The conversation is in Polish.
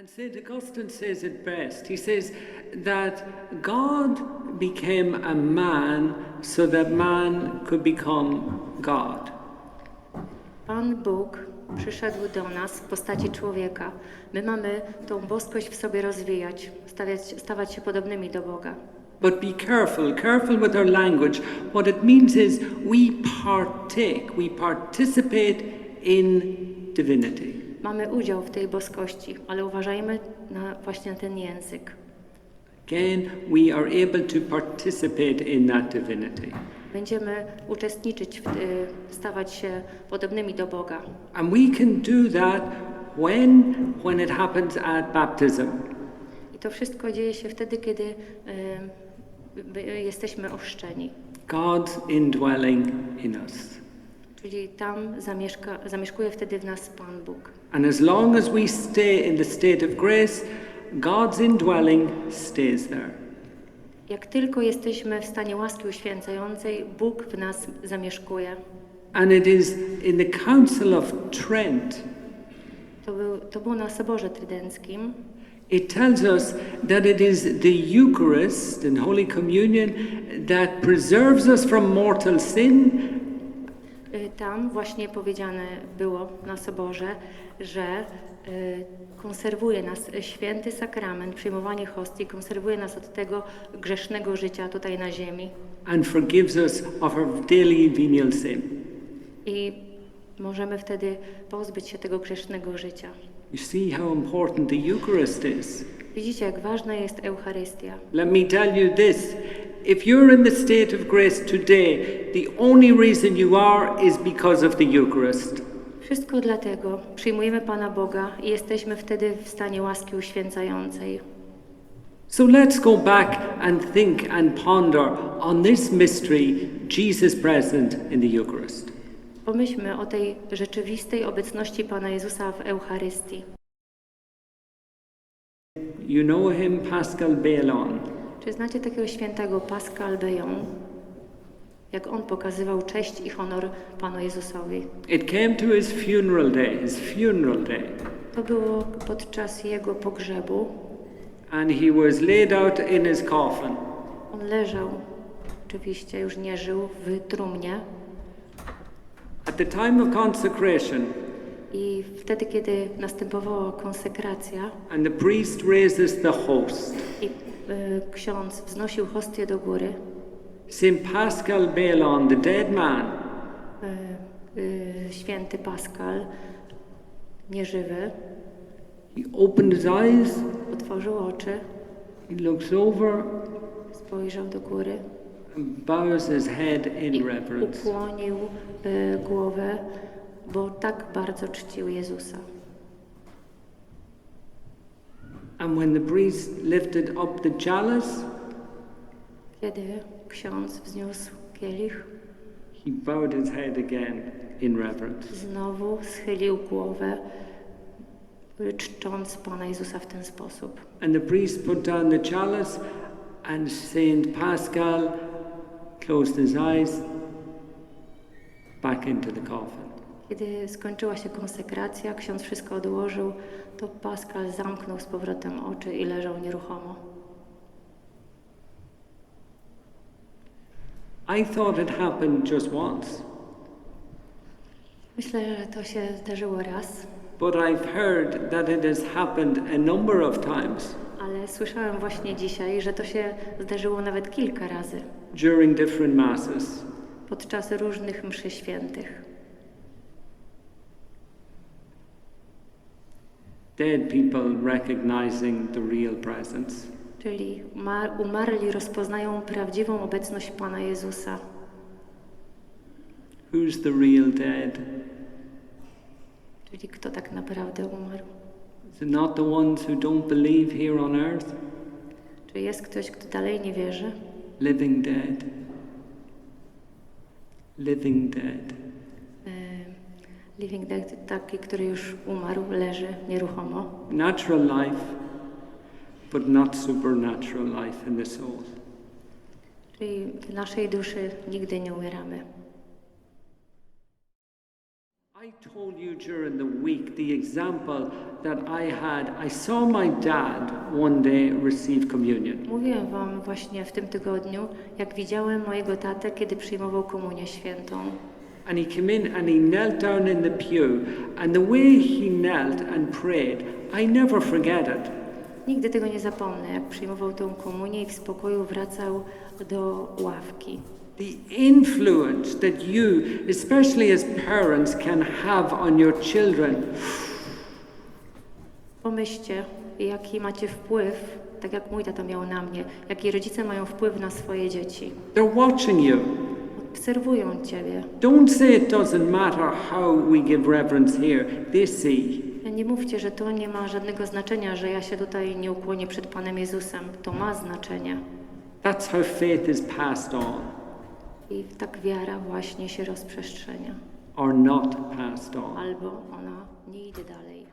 And St. Augustine says it best. He says that God became a man so that man could become God. Pan Bóg przyszedł do nas w postaci człowieka. My mamy tą boskość w sobie rozwijać, stawiać, stawać się podobnymi do Boga. But be careful, careful with our language. What it means is we partake, we participate in divinity. Mamy udział w tej boskości, ale uważajmy na właśnie ten język. Again, we are able to participate in that divinity. Będziemy uczestniczyć, w, y, stawać się podobnymi do Boga. And we can do that when when it happens at baptism. I to wszystko dzieje się wtedy, kiedy y, jesteśmy ochrzczeni. God's indwelling in us. Czyli tam zamieszka, zamieszkuje wtedy w nas Pan Bóg. And as long as we stay in the state of grace, God's indwelling stays there. Jak tylko jesteśmy w stanie łaski uświęcającej, Bóg w nas zamieszkuje. And it is in the Council of Trent, To, był, to było na Soborze Trydenckim. it tells us that it is the Eucharist and Holy Communion that preserves us from mortal sin Tam właśnie powiedziane było na Soborze, że y, konserwuje nas y, święty sakrament, przyjmowanie hostii, konserwuje nas od tego grzesznego życia tutaj na ziemi. and forgives us of our daily venial sin. I możemy wtedy pozbyć się tego grzesznego życia. You see how important the Eucharist is. Widzicie, jak ważna jest Eucharystia. Let me tell you this if you're in the state of grace today, the only reason you are is because of the Eucharist. Wszystko dlatego przyjmujemy Pana Boga i jesteśmy wtedy w stanie łaski uświęcającej. So let's go back and think and ponder on this mystery Jesus present in the Eucharist. Pomyślmy o tej rzeczywistej obecności Pana Jezusa w Eucharystii. You know him, Pascal Bailon. Czy znacie takiego świętego Pascal Bejon? Jak on pokazywał cześć i honor Panu Jezusowi. It came to his funeral day, his funeral day, To było podczas jego pogrzebu. and he was laid out in his coffin. On leżał, oczywiście już nie żył, w trumnie. At the time of consecration, I wtedy, kiedy następowała konsekracja and the priest raises the host, i ksiądz wznosił hostię do góry, St. Pascal Bailon, the dead man, y, y, święty Pascal, nieżywy, he opened his eyes, otworzył oczy, he looks over spojrzał do góry and bows his head i in reverence. ukłonił y, głowę, bo tak bardzo czcił Jezusa. And when the priest lifted up the chalice, Kiedy ksiądz wzniósł kielich, he bowed his head again in reverence. znowu schylił głowę, czcząc Pana Jezusa w ten sposób. And the priest put down the chalice, and Saint Pascal closed his eyes back into the coffin. Kiedy skończyła się konsekracja, ksiądz wszystko odłożył, to Pascal zamknął z powrotem oczy i leżał nieruchomo. I thought it happened just once, Myślę, że to się zdarzyło raz, but I've heard that it has happened a number of times ale słyszałem właśnie dzisiaj, że to się zdarzyło nawet kilka razy during different masses. podczas różnych mszy świętych. Dead people recognizing the real presence. Czyli umarli rozpoznają prawdziwą obecność Pana Jezusa. Who's the real dead? Czyli kto tak naprawdę umarł? Is it not the ones who don't believe here on earth? Czy jest ktoś, kto dalej nie wierzy? Living dead. Living dead. Living Dead, taki, który już umarł, leży nieruchomo. Natural life, but not supernatural life in the soul. Czyli w naszej duszy nigdy nie umieramy. I told you during the week the example that I had. I saw my dad one day receive communion. Mówiłem Wam właśnie w tym tygodniu, jak widziałem mojego tatę, kiedy przyjmował komunię świętą. And he came in and he knelt down in the pew. And the way he knelt and prayed, I never forget it. Nigdy tego nie zapomnę, jak przyjmował tą komunię i w spokoju wracał do ławki. The influence that you, especially as parents, can have on your children. Pomyślcie, jaki macie wpływ, tak jak mój tata miał na mnie, jaki rodzice mają wpływ na swoje dzieci. They're watching you. Obserwują Ciebie. Don't say it doesn't matter how we give reverence here. They see. Nie mówcie, że to nie ma żadnego znaczenia, że ja się tutaj nie ukłonię przed Panem Jezusem. To ma znaczenie. That's how faith is passed on I tak wiara właśnie się rozprzestrzenia. or not passed on. Albo ona nie idzie dalej.